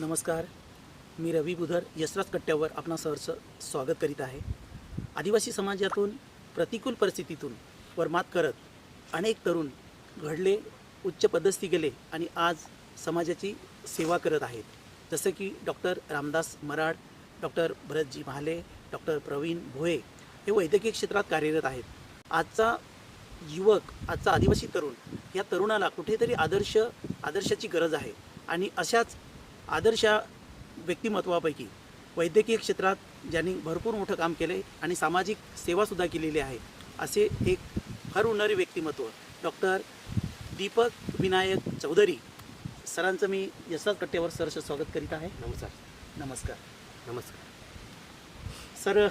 नमस्कार. मी रवी बुधर यशराज कट्ट्यावर आपणा सहर्ष स्वागत करीत आहे. आदिवासी समाजातून प्रतिकूल परिस्थितीतून वर मात करत अनेक तरुण घडले उच्च पदस्थी गेले आणि आज समाजाची सेवा करत आहेत. जसं की doctor Ramdas Marad doctor Bharatji Mahale doctor Pravin Bhoye हे वैद्यकीय क्षेत्रात कार्यरत आहेत. आजचा युवक आजचा आदिवासी तरुण या तरुणाला कुठेतरी आदर्श आदर्शाची गरज आहे आणि अशाच आदर्शा व्यक्तिमत्वापैकी वैद्यकीय क्षेत्रात ज्यांनी भरपूर मोठं काम केले आणि सामाजिक सेवासुद्धा केलेली आहे असे एक हर उन्हारी व्यक्तिमत्व. डॉक्टर दीपक विनायक चौधरी सरांचं मी यशराज कट्ट्यावर सरस स्वागत करीत आहे. नमस्कार. नमस्कार. नमस्कार. सर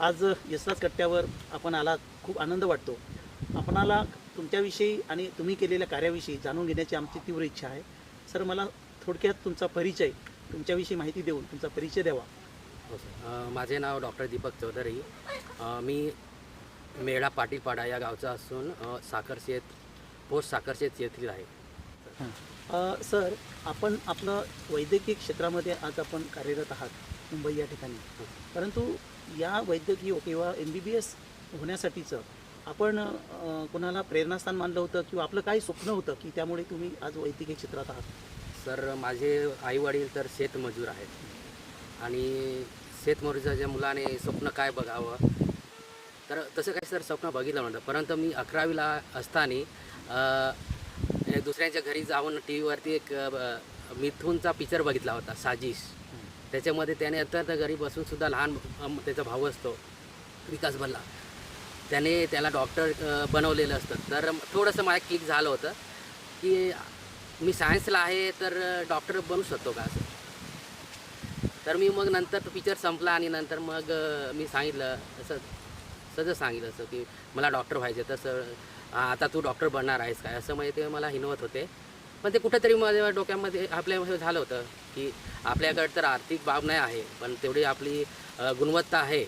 आज यशराज कट्ट्यावर आपण आलात खूप आनंद वाटतो. आपणाला तुमच्याविषयी आणि तुम्ही केलेल्या कार्याविषयी जाणून घेण्याची आमची तीव्र इच्छा आहे. सर मला थोडक्यात तुमचा परिचय तुमच्याविषयी माहिती देऊन तुमचा परिचय द्यावा. हो सर. माझे नाव डॉक्टर दीपक चौधरी. मी मेळा पाटीलपाडा या गावचा असून अ, साखरशेत पोस्ट साखरशेत येथील आहे. सर आपण आपलं वैद्यकीय क्षेत्रामध्ये आज आपण कार्यरत आहात मुंबई या ठिकाणी. परंतु या वैद्यकीय किंवा एम बी बी एस होण्यासाठीचं आपण कोणाला प्रेरणास्थान मानलं होतं किंवा आपलं काही स्वप्न होतं की त्यामुळे तुम्ही आज वैद्यकीय क्षेत्रात आहात? सर माझे आईवडील तर शेतमजूर आहेत. आणि शेतमजुराच्या मुलाने स्वप्न काय बघावं तर तसं काही सर स्वप्न बघितलं म्हणतं परंतु मी अकरावीला असताना दुसऱ्यांच्या घरी जाऊन टी व्हीवरती एक मिथूनचा पिक्चर बघितला होता साजिश. त्याच्यामध्ये त्याने अत्यंत घरी बसूनसुद्धा लहान त्याचा भाऊ असतो विकास भल्ला. त्याने त्याला डॉक्टर बनवलेलं असतं. तर थोडंसं मला क्लिक झालं होतं की मी सायन्सला आहे तर डॉक्टर बनू शकतो का असं? तर मी मग नंतर तो पिक्चर संपला आणि नंतर मग मी सांगितलं असं सजं सांगितलं असं की मला डॉक्टर व्हायचे तसं आता तू डॉक्टर बनणार आहेस काय? असं म्हणजे ते मला हिनवत होते. पण ते कुठेतरी माझ्या डोक्यामध्ये आपल्या झालं होतं की आपल्याकडे तर आर्थिक बाब नाही आहे पण तेवढी आपली गुणवत्ता आहे.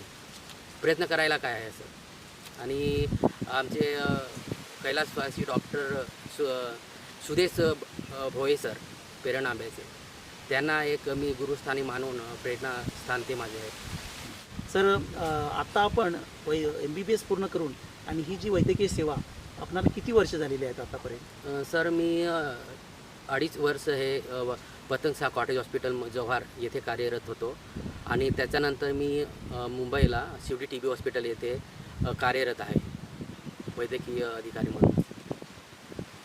प्रयत्न करायला काय आहे असं? आणि आमचे कैलासवासी डॉक्टर सु सुदेश भोये सर पेरण आंब्याचे. त्यांना एक मी गुरुस्थानी मानून प्रेरणास्थान ते माझे आहेत सर अ, आता आपण वै एम बी बी एस पूर्ण करून आणि ही जी वैद्यकीय सेवा आपणाला किती वर्ष झालेली आहेत आतापर्यंत? सर मी अडीच वर्ष हे अ, व- पतंग शाह कॉटेज हॉस्पिटल जव्हार येथे कार्यरत होतो. आणि त्याच्यानंतर मी मुंबईला शिवडी टी बी हॉस्पिटल येथे कार्यरत आहे. वैद्यकीय अधिकारी म्हणून.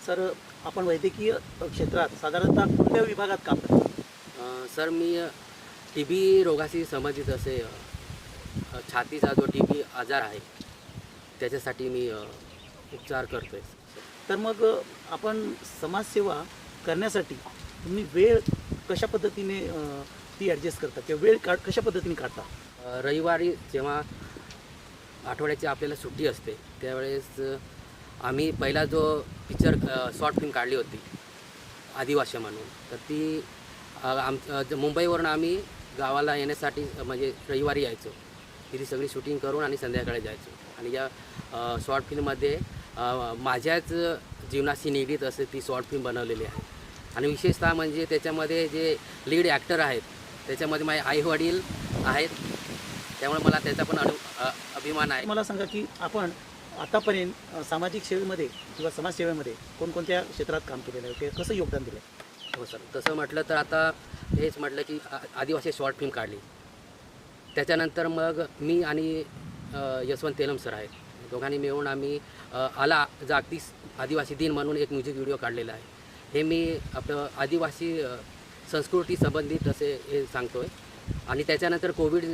सर आपण वैद्यकीय क्षेत्रात साधारणतः कोणत्या विभागात काम करता? सर मी टी बी रोगाशी संबंधित असे छातीचा जो टी बी आजार आहे त्याच्यासाठी मी उपचार करतो आहे तर मग आपण समाजसेवा करण्यासाठी तुम्ही वेळ कशा पद्धतीने ती ॲडजस्ट करता? किंवा वेळ का कशा पद्धतीने काढता? रविवारी जेव्हा आठवड्याची आपल्याला सुट्टी असते त्यावेळेस आम्ही पहिला जो पिक्चर शॉर्ट फिल्म काढली होती आदिवासी म्हणून तर ती आम मुंबईवरून आम्ही गावाला येण्यासाठी म्हणजे रविवारी यायचो. तिथे सगळी शूटिंग करून आणि संध्याकाळी जायचो. आणि या शॉर्ट फिल्ममध्ये माझ्याच जीवनाशी निगडीत असे ती शॉर्ट फिल्म बनवलेली आहे. आणि विशेषतः म्हणजे त्याच्यामध्ये जे लीड ॲक्टर आहेत त्याच्यामध्ये माझे आईवडील आहेत त्यामुळे मला त्याचा पण अनु अभिमान आहे. मला सांगा की आपण आतापर्यंत सामाजिक सेवेमध्ये किंवा समाजसेवेमध्ये कोणकोणत्या क्षेत्रात काम केलेलं आहे? किंवा कसं योगदान दिलं आहे हो सर. तसं म्हटलं तर आता हेच म्हटलं की आ- आदिवासी शॉर्ट फिल्म काढली. त्याच्यानंतर मग मी आणि यशवंत तेलम सर आहेत दोघांनी मिळून आम्ही आला जागतिक आदिवासी दिन म्हणून एक म्युझिक व्हिडिओ काढलेला आहे. हे मी आपलं आदिवासी संस्कृती संबंधित असे हे सांगतो आहे आणि त्याच्यानंतर कोविड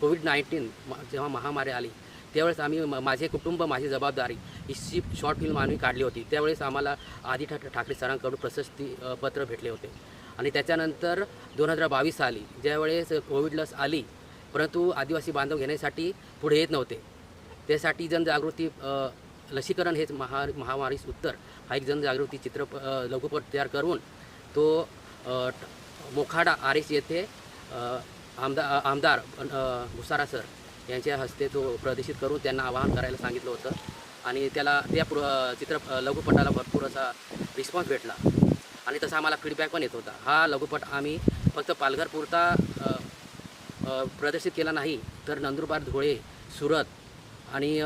कोविड नाईन्टीन जेव्हा महामारी आली त्यावेळेस आम्ही माझे कुटुंब माझी जबाबदारी ही शॉर्ट फिल्म आम्ही काढली होती. त्यावेळेस आम्हाला आधी ठाक ठाकरे सरांकडून प्रशस्ती पत्र भेटले होते. आणि त्याच्यानंतर दोन हजार बावीस साली ज्यावेळेस कोविड लस आली परंतु आदिवासी बांधव घेण्यासाठी पुढे येत नव्हते. त्यासाठी जनजागृती लसीकरण हेच महा महामारीस उत्तर. हा एक जनजागृती चित्र लघुपट तयार करून तो मोखाडा आर एस येथे आमदा आमदार भुसारा सर यांच्या हस्ते तो प्रदर्शित करून त्यांना आवाहन करायला सांगितलं होतं. आणि त्याला त्या प्र चित्र लघुपटाला भरपूर असा रिस्पॉन्स भेटला. आणि तसा आम्हाला फीडबॅक पण येत होता. हा लघुपट आम्ही फक्त पालघरपुरता प्रदर्शित केला नाही तर नंदुरबार धुळे सुरत आणि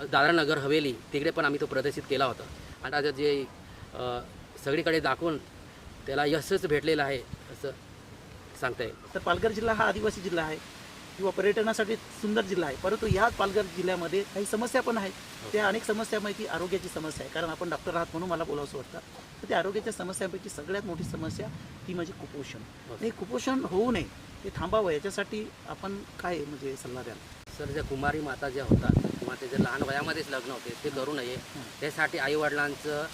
दादरानगर हवेली तिकडे पण आम्ही तो प्रदर्शित केला होता. आणि आता जे सगळीकडे दाखवून त्याला यशच भेटलेलं आहे असं सांगता येईल. तर पालघर जिल्हा हा आदिवासी जिल्हा आहे. किंवा पर्यटनासाठी सुंदर जिल्हा आहे. परंतु याच पालघर जिल्ह्यामध्ये काही समस्या पण आहेत. त्या अनेक समस्यापैकी आरोग्याची समस्या आहे. कारण आपण डॉक्टर आहात म्हणून मला बोलावंसं वाटतं. तर त्या आरोग्याच्या समस्यांपैकी सगळ्यात मोठी समस्या ती म्हणजे कुपोषण. आणि हे कुपोषण होऊ नये ते थांबावं. याच्यासाठी आपण काय म्हणजे सल्ला द्याल? सर ज्या कुमारी माता ज्या होतात किंवा ते जे लहान वयामध्येच लग्न होते ते करू नये. त्यासाठी आईवडिलांचं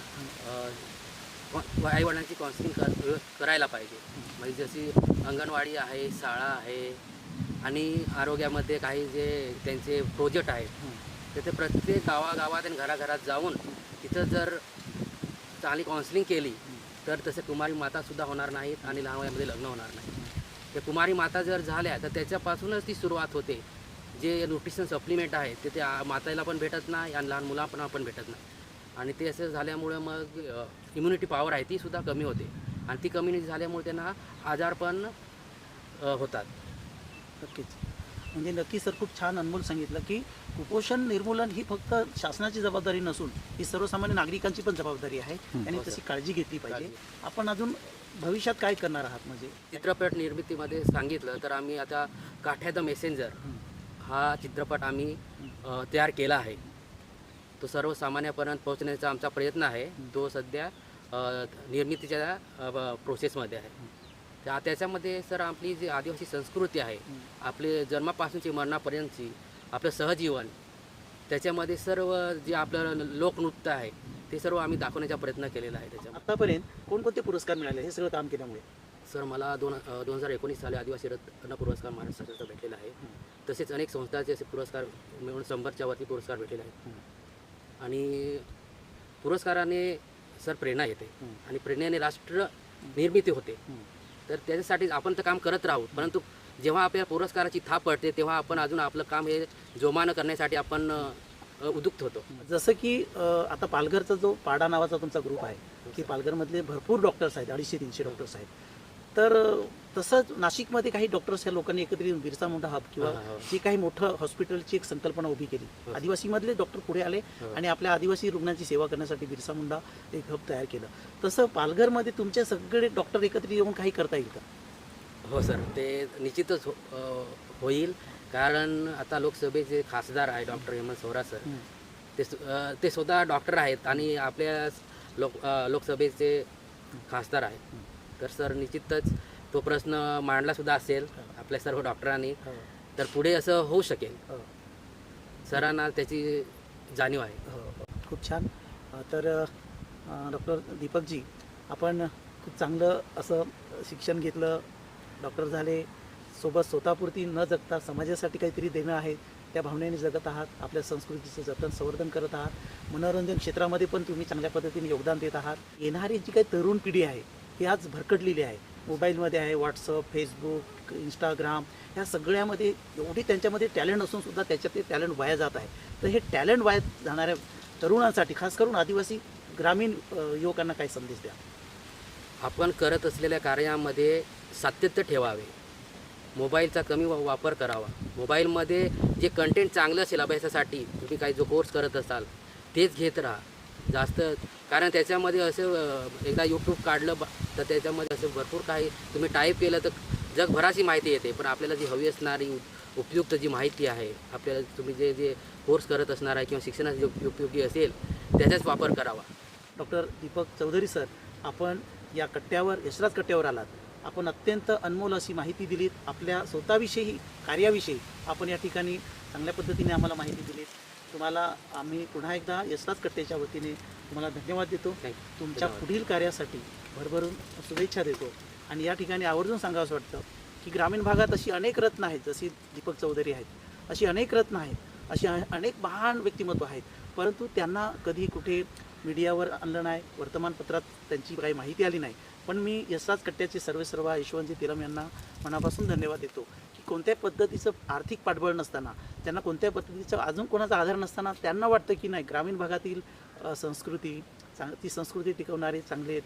आईवडिलांची काउन्सिलिंग कर करायला पाहिजे. म्हणजे जशी अंगणवाडी आहे शाळा आहे आणि आरोग्यामध्ये काही जे त्यांचे प्रोजेक्ट आहेत तर ते प्रत्येक गावागावात आणि घराघरात जाऊन तिथं जर चांगली काउन्सिलिंग केली तर तसे कुमारी मातासुद्धा होणार नाहीत आणि लहान वयामध्ये लग्न होणार नाही ते कुमारी माता जर झाल्या तर त्याच्यापासूनच ती सुरुवात होते. जे न्यूट्रिशन सप्लिमेंट आहे ते त्या माताला पण भेटत नाही आणि लहान मुलांना पण भेटत नाही. आणि ते असं झाल्यामुळे मग इम्युनिटी पॉवर आहे ती सुद्धा कमी होते. आणि ती कमी झाल्यामुळे त्यांना आजार पण होतात. नक्कीच. म्हणजे नक्की सर खूप छान अनमोल सांगितलं की कुपोषण निर्मूलन ही फक्त शासनाची जबाबदारी नसून ही सर्वसामान्य नागरिकांची पण जबाबदारी आहे सर. तशी काळजी घेतली पाहिजे. आपण अजून भविष्यात काय करणार आहात म्हणजे? चित्रपट निर्मितीमध्ये सांगितलं तर आम्ही आता काठ्या द मेसेंजर हा चित्रपट आम्ही तयार केला आहे. तो सर्वसामान्यापर्यंत पोहोचण्याचा आमचा प्रयत्न आहे. तो सध्या निर्मितीच्या प्रोसेसमध्ये आहे. त्या त्याच्यामध्ये सर आपली जी आदिवासी संस्कृती आहे आपले जन्मापासूनची मरणापर्यंतची आपलं सहजीवन त्याच्यामध्ये सर्व जे आपलं लोकनृत्य आहे ते सर्व आम्ही दाखवण्याचा प्रयत्न केलेला आहे त्याच्यामध्ये. आतापर्यंत कोणकोणते पुरस्कार मिळाले? हे सगळं काम केल्यामुळे. सर मला दोन दोन हजार एकोणीस साली आदिवासी रत्न पुरस्कार महाराष्ट्र सरकारचा भेटलेला आहे. तसेच अनेक संस्थांचे असे पुरस्कार मिळून शंभरच्या वरती पुरस्कार भेटलेले आहेत. आणि पुरस्काराने सर प्रेरणा येते आणि प्रेरणेने राष्ट्र निर्मिती होते. तर त्याच्यासाठी आपण तर काम करत राहू. परंतु जेव्हा आपल्या पुरस्काराची थाप पडते तेव्हा आपण अजून आपलं काम हे जोमानं करण्यासाठी आपण उद्युक्त होतो. जसं की आता पालघरचा जो पाडा नावाचा तुमचा ग्रुप आहे की पालघरमधले भरपूर डॉक्टर्स आहेत अडीचशे तीनशे डॉक्टर्स आहेत. तर तसंच नाशिकमध्ये काही डॉक्टर्स या लोकांनी एकत्रित येऊन बिरसा मुंडा हब किंवा. जी काही मोठं हॉस्पिटलची एक संकल्पना उभी केली. आदिवासीमधले डॉक्टर पुढे आले. आणि आपल्या आदिवासी रुग्णांची सेवा करण्यासाठी बिरसा मुंडा एक हब तयार केलं. तसं पालघरमध्ये तुमचे सगळे डॉक्टर एकत्रित येऊन काही करता येईल का? हो सर ते निश्चितच हो होईल. कारण आता लोकसभेचे खासदार आहे डॉक्टर हेमंत सोरा सर ते ते स्वतः डॉक्टर आहेत आणि आपल्या लोक लोकसभेचे खासदार आहेत. तर सर निश्चितच तो प्रश्न मांडला सुद्धा असेल आपल्या सर्व डॉक्टरांनी. तर पुढे असं होऊ शकेल. सरांना त्याची जाणीव आहे हो, हो. खूप छान तर डॉक्टर दीपकजी आपण खूप चांगलं असं शिक्षण घेतलं डॉक्टर झाले सोबत स्वतःपुरती न जगता समाजासाठी काहीतरी देणं आहे त्या भावनेने जगत आहात आपल्या संस्कृतीचं जतन संवर्धन करत आहात मनोरंजन क्षेत्रामध्ये पण तुम्ही चांगल्या पद्धतीने योगदान देत आहात येणारी जी काही तरुण पिढी आहे ही आज भरकटलेली आहे मोबाईलमध्ये आहे व्हॉट्सअप फेसबुक इंस्टाग्राम ह्या सगळ्यामध्ये एवढी त्यांच्यामध्ये टॅलेंट असून सुद्धा त्याच्यात ते टॅलेंट वाया जात आहे. तर हे टॅलेंट वाया जाणाऱ्या तरुणांसाठी खास करून आदिवासी ग्रामीण युवकांना काय संदेश द्या. आपण करत असलेल्या कार्यामध्ये सातत्य ठेवावे. मोबाईलचा कमी वा- वापर करावा. मोबाईलमध्ये जे कंटेंट चांगलं असेल अभ्यासासाठी तुम्ही काही जो कोर्स करत असाल तेच घेत राहा. जास्त. कारण त्याच्यामध्ये असं एकदा यूट्यूब काढलं तर त्याच्यामध्ये असं भरपूर काही तुम्ही टाईप केलं तर जगभराची माहिती येते. पण आपल्याला जी हवी असणारी उपयुक्त जी माहिती आहे आपल्याला तुम्ही जे जे कोर्स करत असणार आहे किंवा शिक्षणाची उपयोगी असेल त्याचाच वापर करावा. डॉक्टर दीपक चौधरी सर आपण या कट्ट्यावर यशराज कट्ट्यावर आलात. आपण अत्यंत अनमोल अशी माहिती दिलीत. आपल्या स्वतःविषयी कार्याविषयी आपण या ठिकाणी चांगल्या पद्धतीने आम्हाला माहिती दिलीत. तुम्हाला आम्ही पुन्हा एकदा यशराज कट्ट्याच्या वतीने तुम्हाला धन्यवाद देतो. तुमच्या. पुढील कार्यासाठी भरभरून शुभेच्छा देतो. आणि या ठिकाणी आवर्जून सांगावं असं वाटतं की ग्रामीण भागात अशी अनेक रत्न आहेत जशी दीपक चौधरी आहेत अशी अनेक रत्न आहेत अशी अनेक महान व्यक्तिमत्व आहेत. परंतु त्यांना कधी कुठे मीडियावर आणलं नाही वर्तमानपत्रात त्यांची काही माहिती आली नाही. पण मी यशराज कट्ट्याचे सर्वे सर्व यशवंतजी तिलम यांना मनापासून धन्यवाद देतो की कोणत्या पद्धतीचं आर्थिक पाठबळ नसताना त्यांना कोणत्या पद्धतीचं अजून कोणाचा आधार नसताना त्यांना वाटतं की नाही ग्रामीण भागातील संस्कृती चांग ती संस्कृती टिकवणारे चांगले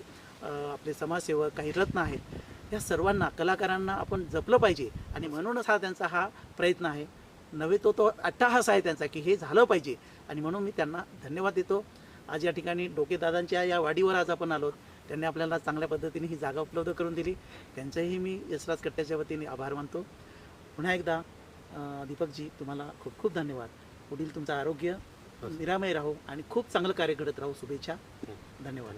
आपले समाजसेवक काही रत्न आहेत या सर्वांना कलाकारांना आपण जपलं पाहिजे आणि म्हणूनच हा त्यांचा हा प्रयत्न आहे. नव्हे तो तो अट्टाहास आहे त्यांचा की हे झालं पाहिजे आणि म्हणून मी त्यांना धन्यवाद देतो. आज या ठिकाणी डोकेदादांच्या या वाडीवर आज आपण आलो. त्यांनी आपल्याला चांगल्या पद्धतीने ही जागा उपलब्ध करून दिली. त्यांचंही मी यशराज कट्ट्याच्या वतीने आभार मानतो. पुन्हा एकदा दीपकजी तुम्हाला खूप खूप धन्यवाद. पुढील तुमचं आरोग्य निरामय राहो आणि खूप चांगलं कार्य घडत राहू. शुभेच्छा. धन्यवाद.